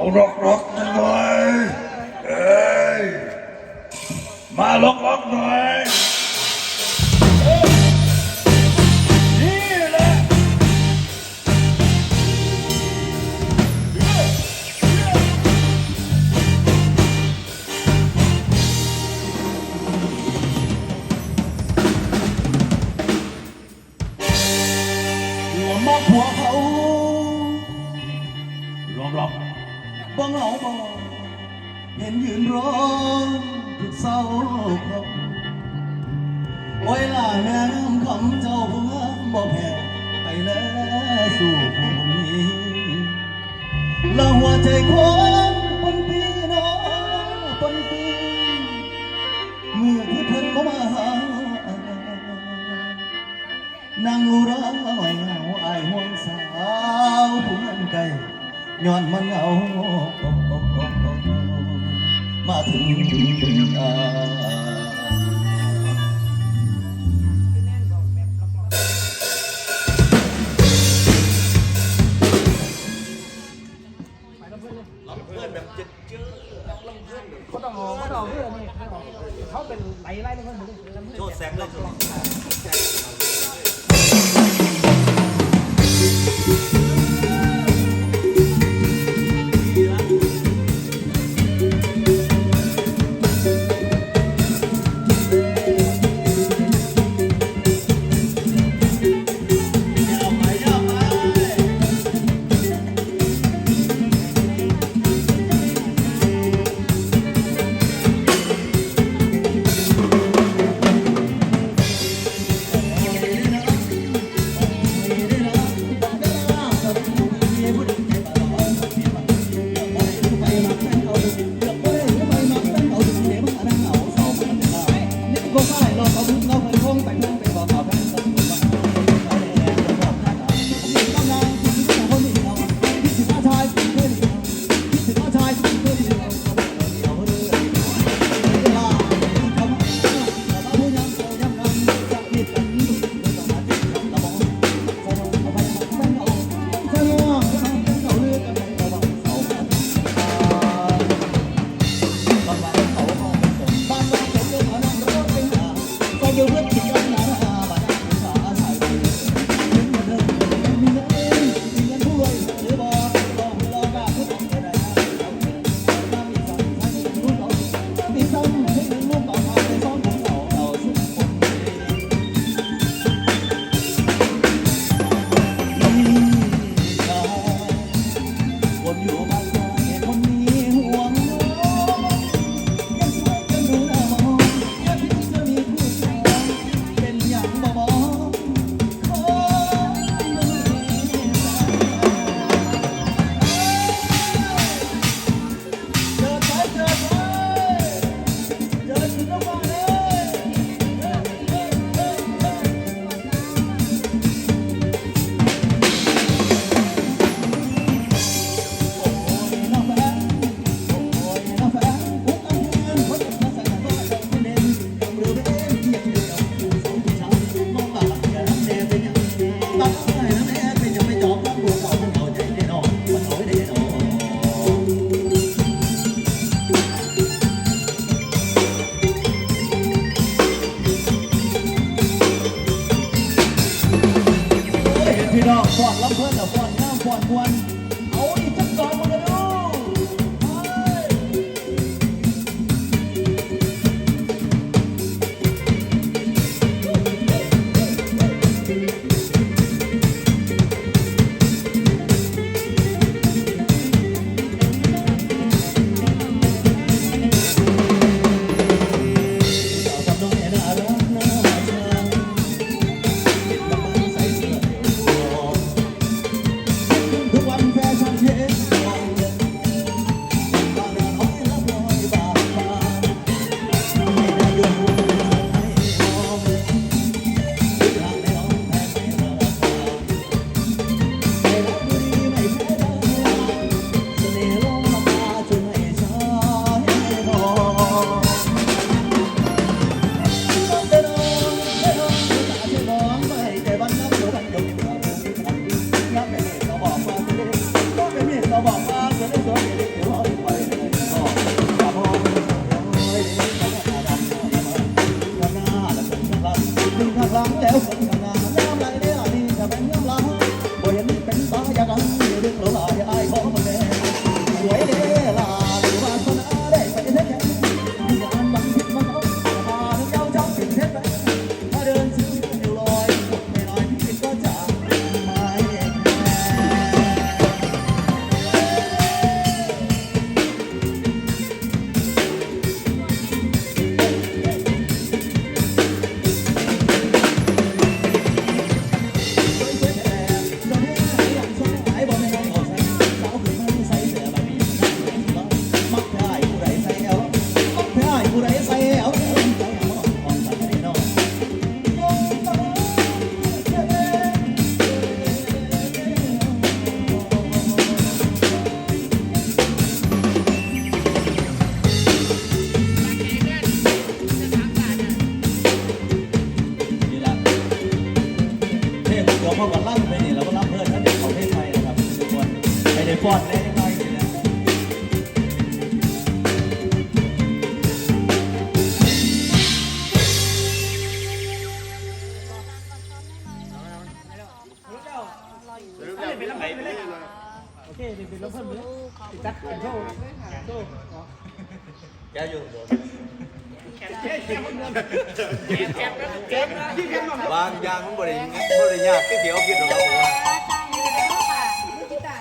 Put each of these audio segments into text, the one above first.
าล็อกล็อกหน่อยเอ้ยมาล็อกล็อกหน่อย บ่เหงาบ่เห็นยืนร้องทุกเศร้าครับโอ้ยล่ะแม่น้ำคำเจ้าผู้งาบอกแพ้ไปแล้วสู่ผู้นี้ละหัวใจคนปนปีน้องปนปีเมื่อที่เพิ่นเขามาหานางอุราหอยเหงาอายห่วงสาวผู้นั้นไกล ย้อนมันเอามาถึงดึงเงาเขาเป็นไหลไล่ไม่ค่อยถึงโชดแสงเลยโชดแ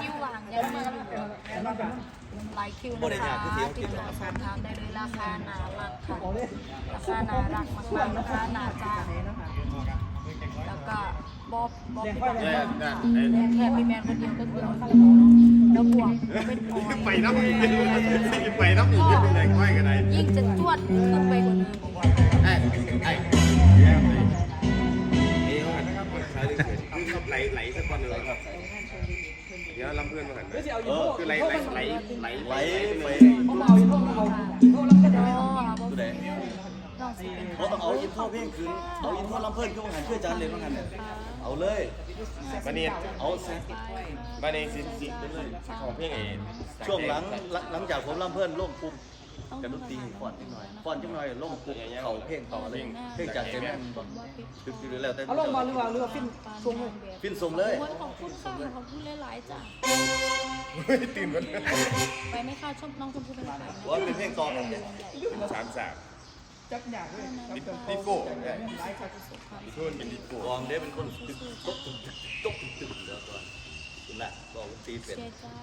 คิววางยังมาหลายคิวนะคะติดต่อสอบถามได้เลยราคาน่ารักค่ะราคาน่ารักมากๆราคาน่าจ้างแล้วก็บอบบอกพี่บอกแค่พี่แมนคนเดียวก็คือเอาเข้าเนาะแล้วบวกเป็นพอยไปน้ำอีกไปน้ำอีกที่เป็นแรง ไฟกันไหนยิ่งจะจวดขึ้นไปกว่านี้ไอ้ไอ้ไหลไหลสักคนหนึ่งครับเดี๋ยวลำเพื่อนมาหันไม่ใช่เอาอยู่คือไหลไหลไหลไหลไหลไปเขาเอาอยู่เขาเอาเขาลังก็ได้อ๋อผู้ใดน้องสิเป็นเขาต้องเอาอินโทรเพลงคืนเอาอินโทรลำเพิ่นขึ้นมาหันเพื่อจานเลยมาหันเนี่ยเอาเลยมาเนี่ยเอาแซะมาเนี่ยสิสิของเพลงเองช่วงหลังหลังจากผมลำเพิ่นลงปุ๊บ กันดนตรีฟอนนิดหน่อยฟอนจังหน่อยลงปุ๊บเขาเพลงต่อเลยเพลงจากเจแมนบอกคือคือแล้วแต่เอาลงมาหรือว่าหรือว่าฟินทรงเลยฟินส่งเลยโอ้ยขอบคุณค่ะขอบคุณหลายๆจ้ะตื่นกันไปไม่เข้าชมน้องชมพู่เป็นใครนะว่าเป็นเพลงต่อกันสามสามจับหยาบเลยดิโก้ดิโก้เป็นดิโก้วอมเด้เป็นคนตึกตกตึกตกตึกตึกแล้วก่อนคุณแหละบอกตีเป็เชีนยร์จ้า